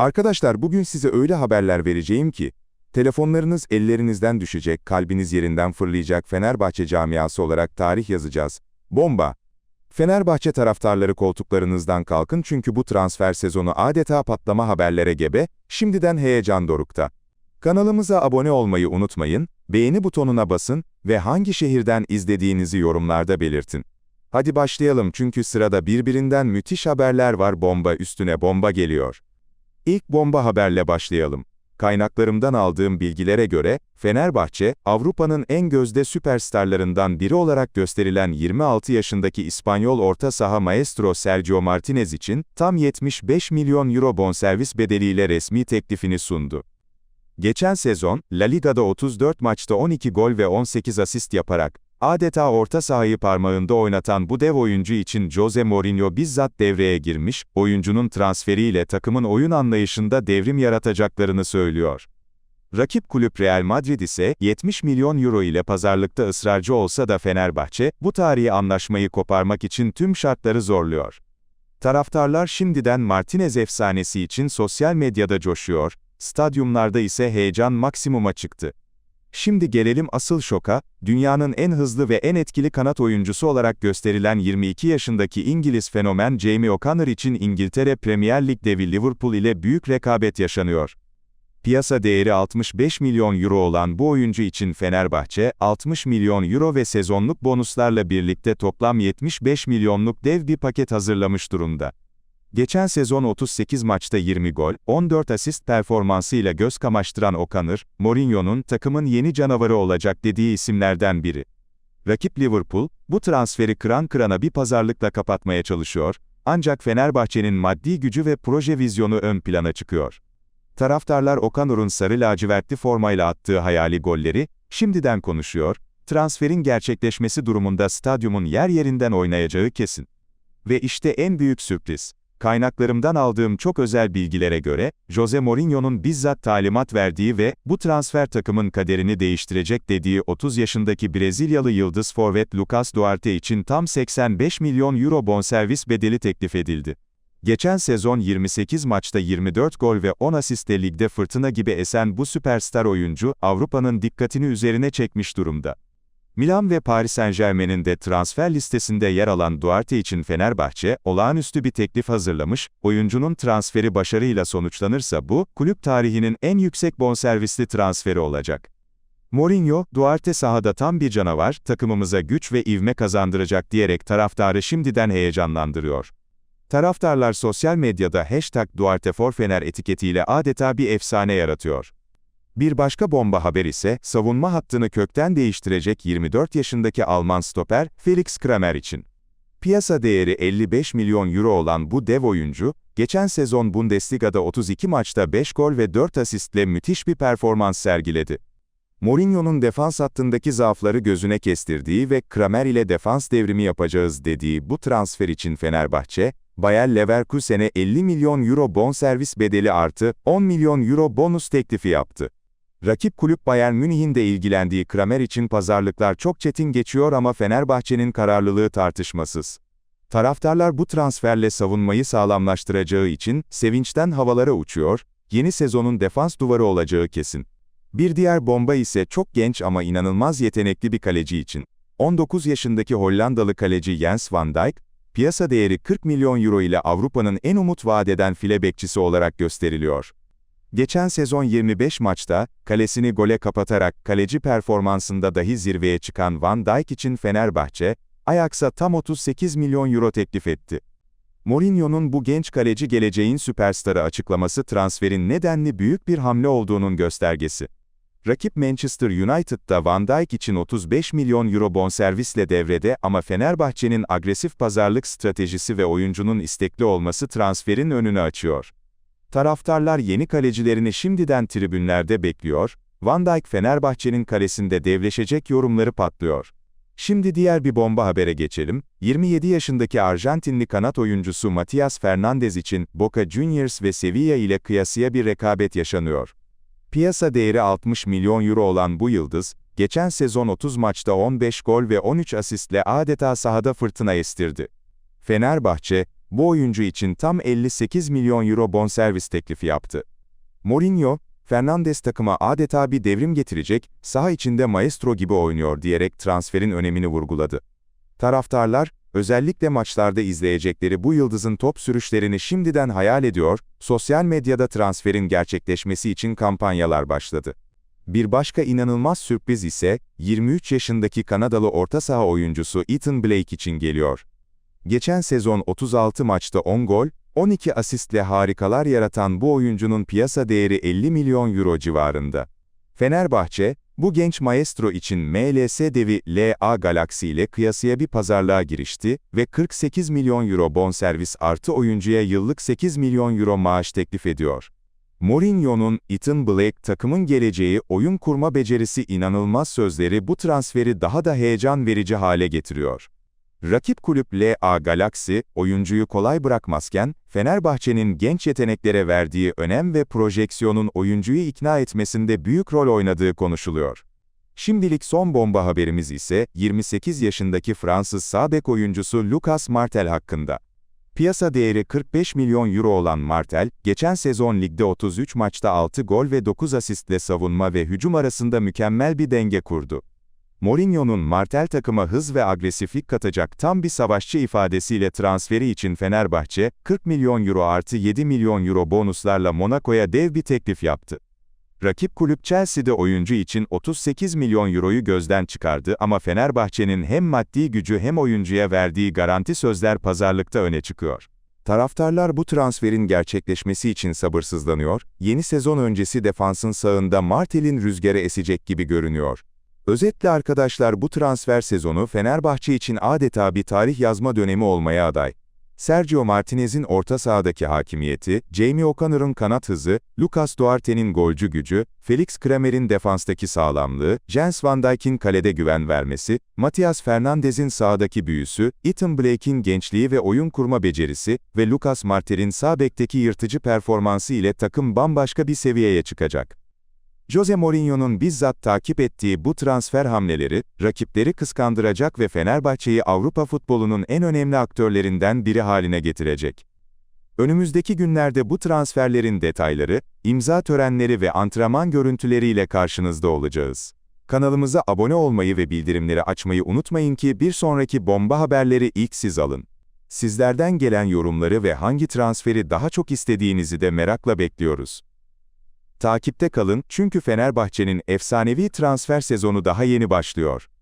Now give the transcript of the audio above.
Arkadaşlar bugün size öyle haberler vereceğim ki, telefonlarınız ellerinizden düşecek, kalbiniz yerinden fırlayacak Fenerbahçe camiası olarak tarih yazacağız. Bomba! Fenerbahçe taraftarları koltuklarınızdan kalkın çünkü bu transfer sezonu adeta patlama haberlere gebe, şimdiden heyecan dorukta. Kanalımıza abone olmayı unutmayın, beğeni butonuna basın ve hangi şehirden izlediğinizi yorumlarda belirtin. Hadi başlayalım çünkü sırada birbirinden müthiş haberler var bomba üstüne bomba geliyor. İlk bomba haberle başlayalım. Kaynaklarımdan aldığım bilgilere göre, Fenerbahçe, Avrupa'nın en gözde süperstarlarından biri olarak gösterilen 26 yaşındaki İspanyol orta saha maestro Sergio Martinez için, tam 75 milyon euro bonservis bedeliyle resmi teklifini sundu. Geçen sezon, La Liga'da 34 maçta 12 gol ve 18 asist yaparak, adeta orta sahayı parmağında oynatan bu dev oyuncu için Jose Mourinho bizzat devreye girmiş, oyuncunun transferiyle takımın oyun anlayışında devrim yaratacaklarını söylüyor. Rakip kulüp Real Madrid ise 70 milyon euro ile pazarlıkta ısrarcı olsa da Fenerbahçe, bu tarihi anlaşmayı koparmak için tüm şartları zorluyor. Taraftarlar şimdiden Martinez efsanesi için sosyal medyada coşuyor, stadyumlarda ise heyecan maksimuma çıktı. Şimdi gelelim asıl şoka, dünyanın en hızlı ve en etkili kanat oyuncusu olarak gösterilen 22 yaşındaki İngiliz fenomen Jamie O'Connor için İngiltere Premier Lig devi Liverpool ile büyük rekabet yaşanıyor. Piyasa değeri 65 milyon euro olan bu oyuncu için Fenerbahçe, 60 milyon euro ve sezonluk bonuslarla birlikte toplam 75 milyonluk dev bir paket hazırlamış durumda. Geçen sezon 38 maçta 20 gol, 14 asist performansıyla göz kamaştıran Okanır, Mourinho'nun takımın yeni canavarı olacak dediği isimlerden biri. Rakip Liverpool, bu transferi kıran kırana bir pazarlıkla kapatmaya çalışıyor, ancak Fenerbahçe'nin maddi gücü ve proje vizyonu ön plana çıkıyor. Taraftarlar Okanur'un sarı lacivertli formayla attığı hayali golleri, şimdiden konuşuyor, transferin gerçekleşmesi durumunda stadyumun yer yerinden oynayacağı kesin. Ve işte en büyük sürpriz. Kaynaklarımdan aldığım çok özel bilgilere göre, Jose Mourinho'nun bizzat talimat verdiği ve bu transfer takımın kaderini değiştirecek dediği 30 yaşındaki Brezilyalı yıldız forvet Lucas Duarte için tam 85 milyon euro bonservis bedeli teklif edildi. Geçen sezon 28 maçta 24 gol ve 10 asiste ligde fırtına gibi esen bu süperstar oyuncu, Avrupa'nın dikkatini üzerine çekmiş durumda. Milan ve Paris Saint-Germain'in de transfer listesinde yer alan Duarte için Fenerbahçe, olağanüstü bir teklif hazırlamış, oyuncunun transferi başarıyla sonuçlanırsa bu, kulüp tarihinin en yüksek bonservisli transferi olacak. Mourinho, Duarte sahada tam bir canavar, takımımıza güç ve ivme kazandıracak diyerek taraftarı şimdiden heyecanlandırıyor. Taraftarlar sosyal medyada hashtag Duarte for Fener etiketiyle adeta bir efsane yaratıyor. Bir başka bomba haber ise, savunma hattını kökten değiştirecek 24 yaşındaki Alman stoper, Felix Kramer için. Piyasa değeri 55 milyon euro olan bu dev oyuncu, geçen sezon Bundesliga'da 32 maçta 5 gol ve 4 asistle müthiş bir performans sergiledi. Mourinho'nun defans hattındaki zaafları gözüne kestirdiği ve Kramer ile defans devrimi yapacağız dediği bu transfer için Fenerbahçe, Bayer Leverkusen'e 50 milyon euro bonservis bedeli artı 10 milyon euro bonus teklifi yaptı. Rakip kulüp Bayern Münih'in de ilgilendiği Kramer için pazarlıklar çok çetin geçiyor ama Fenerbahçe'nin kararlılığı tartışmasız. Taraftarlar bu transferle savunmayı sağlamlaştıracağı için sevinçten havalara uçuyor, yeni sezonun defans duvarı olacağı kesin. Bir diğer bomba ise çok genç ama inanılmaz yetenekli bir kaleci için. 19 yaşındaki Hollandalı kaleci Jens van Dijk, piyasa değeri 40 milyon euro ile Avrupa'nın en umut vadeden file bekçisi olarak gösteriliyor. Geçen sezon 25 maçta, kalesini gole kapatarak kaleci performansında dahi zirveye çıkan Van Dijk için Fenerbahçe, Ajax'a tam 38 milyon euro teklif etti. Mourinho'nun bu genç kaleci geleceğin süperstarı açıklaması transferin nedenli büyük bir hamle olduğunun göstergesi. Rakip Manchester United'da Van Dijk için 35 milyon euro bonservisle devrede ama Fenerbahçe'nin agresif pazarlık stratejisi ve oyuncunun istekli olması transferin önünü açıyor. Taraftarlar yeni kalecilerini şimdiden tribünlerde bekliyor, Van Dijk Fenerbahçe'nin kalesinde devleşecek yorumları patlıyor. Şimdi diğer bir bomba habere geçelim. 27 yaşındaki Arjantinli kanat oyuncusu Matias Fernandez için Boca Juniors ve Sevilla ile kıyasıya bir rekabet yaşanıyor. Piyasa değeri 60 milyon euro olan bu yıldız, geçen sezon 30 maçta 15 gol ve 13 asistle adeta sahada fırtına estirdi. Fenerbahçe, bu oyuncu için tam 58 milyon euro bonservis teklifi yaptı. Mourinho, Fernandes takıma adeta bir devrim getirecek, saha içinde maestro gibi oynuyor diyerek transferin önemini vurguladı. Taraftarlar, özellikle maçlarda izleyecekleri bu yıldızın top sürüşlerini şimdiden hayal ediyor, sosyal medyada transferin gerçekleşmesi için kampanyalar başladı. Bir başka inanılmaz sürpriz ise, 23 yaşındaki Kanadalı orta saha oyuncusu Ethan Blake için geliyor. Geçen sezon 36 maçta 10 gol, 12 asistle harikalar yaratan bu oyuncunun piyasa değeri 50 milyon euro civarında. Fenerbahçe, bu genç maestro için MLS devi LA Galaxy ile kıyasıya bir pazarlığa girişti ve 48 milyon euro bonservis artı oyuncuya yıllık 8 milyon euro maaş teklif ediyor. Mourinho'nun, Ethan Blake takımın geleceği, oyun kurma becerisi inanılmaz sözleri bu transferi daha da heyecan verici hale getiriyor. Rakip kulüp LA Galaxy, oyuncuyu kolay bırakmazken, Fenerbahçe'nin genç yeteneklere verdiği önem ve projeksiyonun oyuncuyu ikna etmesinde büyük rol oynadığı konuşuluyor. Şimdilik son bomba haberimiz ise, 28 yaşındaki Fransız sağ bek oyuncusu Lucas Martel hakkında. Piyasa değeri 45 milyon euro olan Martel, geçen sezon ligde 33 maçta 6 gol ve 9 asistle savunma ve hücum arasında mükemmel bir denge kurdu. Mourinho'nun Martel takıma hız ve agresiflik katacak tam bir savaşçı ifadesiyle transferi için Fenerbahçe, 40 milyon euro artı 7 milyon euro bonuslarla Monaco'ya dev bir teklif yaptı. Rakip kulüp Chelsea'de oyuncu için 38 milyon euroyu gözden çıkardı ama Fenerbahçe'nin hem maddi gücü hem oyuncuya verdiği garanti sözler pazarlıkta öne çıkıyor. Taraftarlar bu transferin gerçekleşmesi için sabırsızlanıyor, yeni sezon öncesi defansın sağında Martel'in rüzgarı esecek gibi görünüyor. Özetle arkadaşlar bu transfer sezonu Fenerbahçe için adeta bir tarih yazma dönemi olmaya aday. Sergio Martinez'in orta sahadaki hakimiyeti, Jamie O'Connor'ın kanat hızı, Lucas Duarte'nin golcü gücü, Felix Kramer'in defanstaki sağlamlığı, Jens van Dijk'in kalede güven vermesi, Matias Fernandez'in sahadaki büyüsü, Ethan Blake'in gençliği ve oyun kurma becerisi ve Lucas Martel'in sağ bekteki yırtıcı performansı ile takım bambaşka bir seviyeye çıkacak. Jose Mourinho'nun bizzat takip ettiği bu transfer hamleleri, rakipleri kıskandıracak ve Fenerbahçe'yi Avrupa futbolunun en önemli aktörlerinden biri haline getirecek. Önümüzdeki günlerde bu transferlerin detayları, imza törenleri ve antrenman görüntüleriyle karşınızda olacağız. Kanalımıza abone olmayı ve bildirimleri açmayı unutmayın ki bir sonraki bomba haberleri ilk siz alın. Sizlerden gelen yorumları ve hangi transferi daha çok istediğinizi de merakla bekliyoruz. Takipte kalın çünkü Fenerbahçe'nin efsanevi transfer sezonu daha yeni başlıyor.